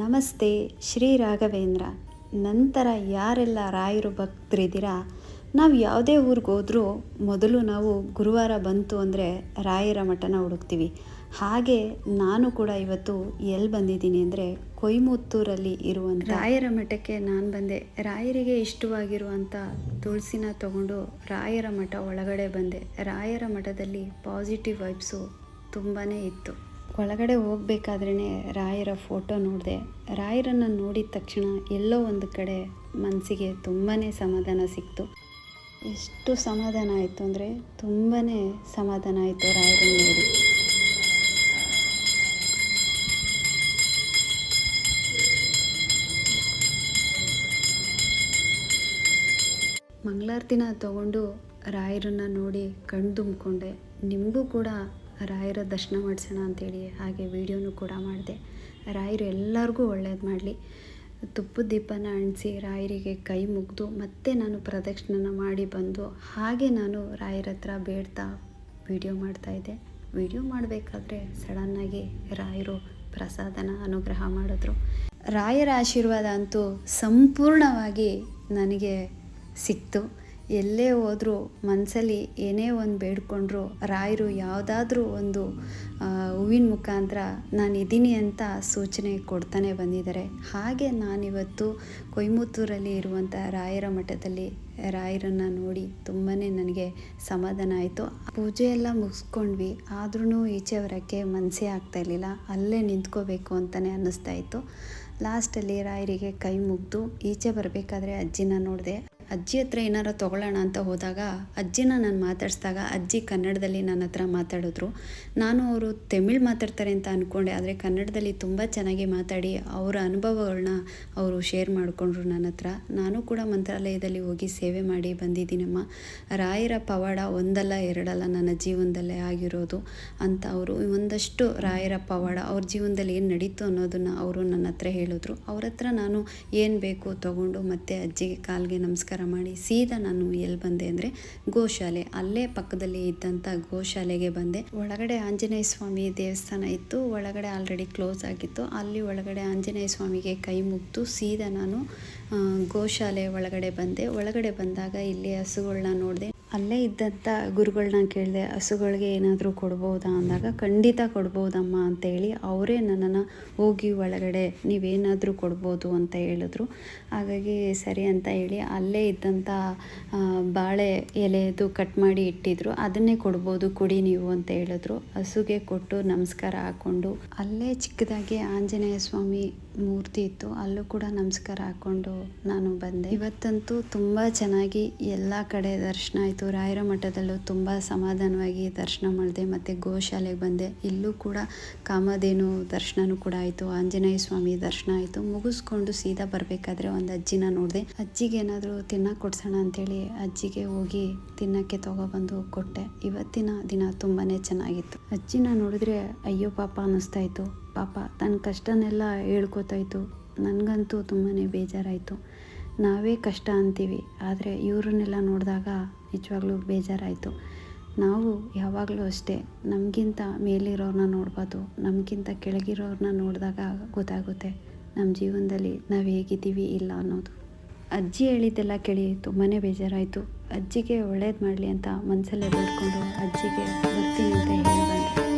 ನಮಸ್ತೆ, ಶ್ರೀ ರಾಘವೇಂದ್ರ. ನಂತರ ಯಾರೆಲ್ಲ ರಾಯರು ಭಕ್ತರಿದ್ದೀರಾ? ನಾವು ಯಾವುದೇ ಊರಿಗೆ ಹೋದರೂ ಮೊದಲು ನಾವು ಗುರುವಾರ ಬಂತು ಅಂದರೆ ರಾಯರ ಮಠನ ಹುಡುಕ್ತೀವಿ. ಹಾಗೆ ನಾನು ಕೂಡ ಇವತ್ತು ಎಲ್ಲಿ ಬಂದಿದ್ದೀನಿ ಅಂದರೆ ಕೊಯ್ಮುತ್ತೂರಲ್ಲಿ ಇರುವಂಥ ರಾಯರ ಮಠಕ್ಕೆ ನಾನು ಬಂದೆ. ರಾಯರಿಗೆ ಇಷ್ಟವಾಗಿರುವಂಥ ತುಳಸಿನ ತಗೊಂಡು ರಾಯರ ಮಠ ಒಳಗಡೆ ಬಂದೆ. ರಾಯರ ಮಠದಲ್ಲಿ ಪಾಸಿಟಿವ್ ವೈಬ್ಸು ತುಂಬಾ ಇತ್ತು. ಒಳಗಡೆ ಹೋಗ್ಬೇಕಾದ್ರೇ ರಾಯರ ಫೋಟೋ ನೋಡಿದೆ. ರಾಯರನ್ನು ನೋಡಿದ ತಕ್ಷಣ ಎಲ್ಲೋ ಒಂದು ಕಡೆ ಮನಸ್ಸಿಗೆ ತುಂಬಾ ಸಮಾಧಾನ ಸಿಕ್ತು. ಎಷ್ಟು ಸಮಾಧಾನ ಆಯಿತು ಅಂದರೆ ತುಂಬಾ ಸಮಾಧಾನ ಆಯಿತು ರಾಯರನ್ನು ನೋಡಿ. ಮಂಗಳಾರತಿನ ತಗೊಂಡು ರಾಯರನ್ನು ನೋಡಿ ಕಣ್ಣು ತುಂಬಿಕೊಂಡೆ. ನಿಮಗೂ ಕೂಡ ರಾಯರ ದರ್ಶನ ಮಾಡಿಸೋಣ ಅಂತೇಳಿ ಹಾಗೆ ವೀಡಿಯೋನೂ ಕೂಡ ಮಾಡಿದೆ. ರಾಯರು ಎಲ್ಲರಿಗೂ ಒಳ್ಳೇದು ಮಾಡಲಿ. ತುಪ್ಪದ ದೀಪನ ಅಂಟಿಸಿ ರಾಯರಿಗೆ ಕೈ ಮುಗಿದು ಮತ್ತೆ ನಾನು ಪ್ರದಕ್ಷಿಣನ ಮಾಡಿ ಬಂದು ಹಾಗೆ ನಾನು ರಾಯರ ಹತ್ರ ಬೇಡ್ತಾ ವೀಡಿಯೋ ಮಾಡ್ತಾಯಿದ್ದೆ ವಿಡಿಯೋ ಮಾಡಬೇಕಾದ್ರೆ ಸಡನ್ನಾಗಿ ರಾಯರು ಪ್ರಸಾದನ ಅನುಗ್ರಹ ಮಾಡಿದ್ರು. ರಾಯರ ಆಶೀರ್ವಾದ ಅಂತೂ ಸಂಪೂರ್ಣವಾಗಿ ನನಗೆ ಸಿಕ್ತು. ಎಲ್ಲೇ ಹೋದರೂ ಮನಸ್ಸಲ್ಲಿ ಏನೇ ಒಂದು ಬೇಡ್ಕೊಂಡ್ರು, ರಾಯರು ಯಾವುದಾದ್ರೂ ಒಂದು ಹೂವಿನ ಮುಖಾಂತರ ನಾನು ಇದ್ದೀನಿ ಅಂತ ಸೂಚನೆ ಕೊಡ್ತಾನೆ ಬಂದಿದ್ದಾರೆ. ಹಾಗೆ ನಾನಿವತ್ತು ಕೊಯಮುತ್ತೂರಲ್ಲಿ ಇರುವಂಥ ರಾಯರ ಮಠದಲ್ಲಿ ರಾಯರನ್ನು ನೋಡಿ ತುಂಬಾ ನನಗೆ ಸಮಾಧಾನ ಆಯಿತು. ಪೂಜೆ ಎಲ್ಲ ಮುಗಿಸ್ಕೊಂಡ್ವಿ. ಆದ್ರೂ ಈಚೆ ಬರೋಕ್ಕೆ ಮನಸ್ಸೇ ಆಗ್ತಾಯಿರಲಿಲ್ಲ ಅಲ್ಲೇ ನಿಂತ್ಕೋಬೇಕು ಅಂತಲೇ ಅನ್ನಿಸ್ತಾ ಇತ್ತು. ಲಾಸ್ಟಲ್ಲಿ ರಾಯರಿಗೆ ಕೈ ಮುಗಿದು ಈಚೆ ಬರಬೇಕಾದ್ರೆ ಅಜ್ಜಿನ ನೋಡಿದೆ. ಅಜ್ಜಿ ಹತ್ರ ಏನಾರ ತೊಗೊಳ್ಳೋಣ ಅಂತ ಹೋದಾಗ ಅಜ್ಜಿನ ನಾನು ಮಾತಾಡಿಸಿದಾಗ ಅಜ್ಜಿ ಕನ್ನಡದಲ್ಲಿ ನನ್ನ ಹತ್ರ ಮಾತಾಡಿದ್ರು. ನಾನು ಅವರು ತಮಿಳ್ ಮಾತಾಡ್ತಾರೆ ಅಂತ ಅಂದ್ಕೊಂಡೆ ಆದರೆ ಕನ್ನಡದಲ್ಲಿ ತುಂಬ ಚೆನ್ನಾಗಿ ಮಾತಾಡಿ ಅವರ ಅನುಭವಗಳನ್ನ ಅವರು ಶೇರ್ ಮಾಡಿಕೊಂಡ್ರು ನನ್ನ ಹತ್ರ. ನಾನು ಕೂಡ ಮಂತ್ರಾಲಯದಲ್ಲಿ ಹೋಗಿ ಸೇವೆ ಮಾಡಿ ಬಂದಿದ್ದೀನಮ್ಮ. ರಾಯರ ಪವಾಡ ಒಂದಲ್ಲ ಎರಡಲ್ಲ ನನ್ನ ಜೀವನದಲ್ಲೇ ಆಗಿರೋದು ಅಂತ ಅವರು ಒಂದಷ್ಟು ರಾಯರ ಪವಾಡ ಅವ್ರ ಜೀವನದಲ್ಲಿ ಏನು ನಡೀತು ಅನ್ನೋದನ್ನು ಅವರು ನನ್ನ ಹತ್ರ ಹೇಳಿದ್ರು. ಅವ್ರ ಹತ್ರ ನಾನು ಏನು ಬೇಕು ತಗೊಂಡು ಮತ್ತೆ ಅಜ್ಜಿಗೆ ಕಾಲಿಗೆ ನಮಸ್ಕಾರ ಮಾಡಿ ಸೀದಾ ನಾನು ಎಲ್ಲಿ ಬಂದೆ ಅಂದರೆ ಗೋಶಾಲೆ. ಅಲ್ಲೇ ಪಕ್ಕದಲ್ಲಿ ಇದ್ದಂಥ ಗೋಶಾಲೆಗೆ ಬಂದೆ. ಒಳಗಡೆ ಆಂಜನೇಯ ಸ್ವಾಮಿ ದೇವಸ್ಥಾನ ಇತ್ತು. ಒಳಗಡೆ ಆಲ್ರೆಡಿ ಕ್ಲೋಸ್ ಆಗಿತ್ತು. ಅಲ್ಲಿ ಒಳಗಡೆ ಆಂಜನೇಯ ಸ್ವಾಮಿಗೆ ಕೈ ಮುಗಿದು ಸೀದಾ ನಾನು ಗೋಶಾಲೆ ಒಳಗಡೆ ಬಂದೆ. ಒಳಗಡೆ ಬಂದಾಗ ಇಲ್ಲಿ ಹಸುಗಳನ್ನ ನೋಡಿದೆ. ಅಲ್ಲೇ ಇದ್ದಂಥ ಗುರುಗಳನ್ನ ಕೇಳಿದೆ, ಹಸುಗಳಿಗೆ ಏನಾದರೂ ಕೊಡ್ಬೋದಾ ಅಂದಾಗ, ಖಂಡಿತ ಕೊಡ್ಬೋದಮ್ಮ ಅಂತೇಳಿ ಅವರೇ ನನ್ನನ್ನು ಹೋಗಿ ಒಳಗಡೆ ನೀವೇನಾದರೂ ಕೊಡ್ಬೋದು ಅಂತ ಹೇಳಿದ್ರು. ಹಾಗಾಗಿ ಸರಿ ಅಂತ ಹೇಳಿ ಅಲ್ಲೇ ಇದ್ದಂಥ ಬಾಳೆ ಎಲೆದು ಕಟ್ ಮಾಡಿ ಇಟ್ಟಿದ್ರು. ಅದನ್ನೇ ಕೊಡ್ಬೋದು, ಕೊಡಿ ನೀವು ಅಂತ ಹೇಳಿದ್ರು. ಹಸುಗೆ ಕೊಟ್ಟು ನಮಸ್ಕಾರ ಹಾಕ್ಕೊಂಡು ಅಲ್ಲೇ ಚಿಕ್ಕದಾಗಿ ಆಂಜನೇಯ ಸ್ವಾಮಿ ಮೂರ್ತಿ ಇತ್ತು. ಅಲ್ಲೂ ಕೂಡ ನಮಸ್ಕಾರ ಹಾಕ್ಕೊಂಡು ನಾನು ಬಂದೆ. ಇವತ್ತಂತೂ ತುಂಬ ಚೆನ್ನಾಗಿ ಎಲ್ಲ ಕಡೆ ದರ್ಶನ ಆಯಿತು. ರಾಯರ ಮಠದಲ್ಲೂ ತುಂಬ ಸಮಾಧಾನವಾಗಿ ದರ್ಶನ ಮಾಡಿದೆ ಮತ್ತು ಗೋಶಾಲೆಗೆ ಬಂದೆ. ಇಲ್ಲೂ ಕೂಡ ಕಾಮಧೇನು ದರ್ಶನನೂ ಕೂಡ ಆಯಿತು. ಆಂಜನೇಯ ಸ್ವಾಮಿ ದರ್ಶನ ಆಯಿತು. ಮುಗಿಸ್ಕೊಂಡು ಸೀದಾ ಬರಬೇಕಾದ್ರೆ ಒಂದು ಅಜ್ಜಿನ ನೋಡಿದೆ. ಅಜ್ಜಿಗೆ ಏನಾದರೂ ತಿನ್ನಕ್ಕೆ ಕೊಡ್ಸೋಣ ಅಂತೇಳಿ ಅಜ್ಜಿಗೆ ಹೋಗಿ ತಿನ್ನಕ್ಕೆ ತೊಗೊಬಂದು ಕೊಟ್ಟೆ. ಇವತ್ತಿನ ದಿನ ತುಂಬಾ ಚೆನ್ನಾಗಿತ್ತು. ಅಜ್ಜಿನ ನೋಡಿದ್ರೆ, ಅಯ್ಯೋ ಪಾಪ, ಅನ್ನಿಸ್ತಾ ಪಾಪ ತನ್ನ ಕಷ್ಟನೆಲ್ಲ ಹೇಳ್ಕೊತಾಯಿತ್ತು ನನಗಂತೂ ತುಂಬಾ ಬೇಜಾರಾಯಿತು. ನಾವೇ ಕಷ್ಟ ಅಂತೀವಿ. ಆದರೆ ಇವ್ರನ್ನೆಲ್ಲ ನೋಡಿದಾಗ ನಿಜವಾಗ್ಲೂ ಬೇಜಾರಾಯಿತು. ನಾವು ಯಾವಾಗಲೂ ಅಷ್ಟೇ. ನಮಗಿಂತ ಮೇಲಿರೋರನ್ನ ನೋಡ್ಬೋದು. ನಮಗಿಂತ ಕೆಳಗಿರೋರನ್ನ ನೋಡಿದಾಗ ಗೊತ್ತಾಗುತ್ತೆ. ನಮ್ಮ ಜೀವನದಲ್ಲಿ ನಾವು ಹೇಗಿದ್ದೀವಿ ಇಲ್ಲ ಅನ್ನೋದು. ಅಜ್ಜಿ ಹೇಳಿದ್ದೆಲ್ಲ ಕೇಳಿ ತುಂಬಾ ಬೇಜಾರಾಯಿತು. ಅಜ್ಜಿಗೆ ಒಳ್ಳೇದು ಮಾಡಲಿ ಅಂತ ಮನಸಲ್ಲೇ ಬೇಡ್ಕೊಂಡು ಅಜ್ಜಿಗೆ ಬರ್ತೀನಿ ಅಂತ ಹೇಳಿ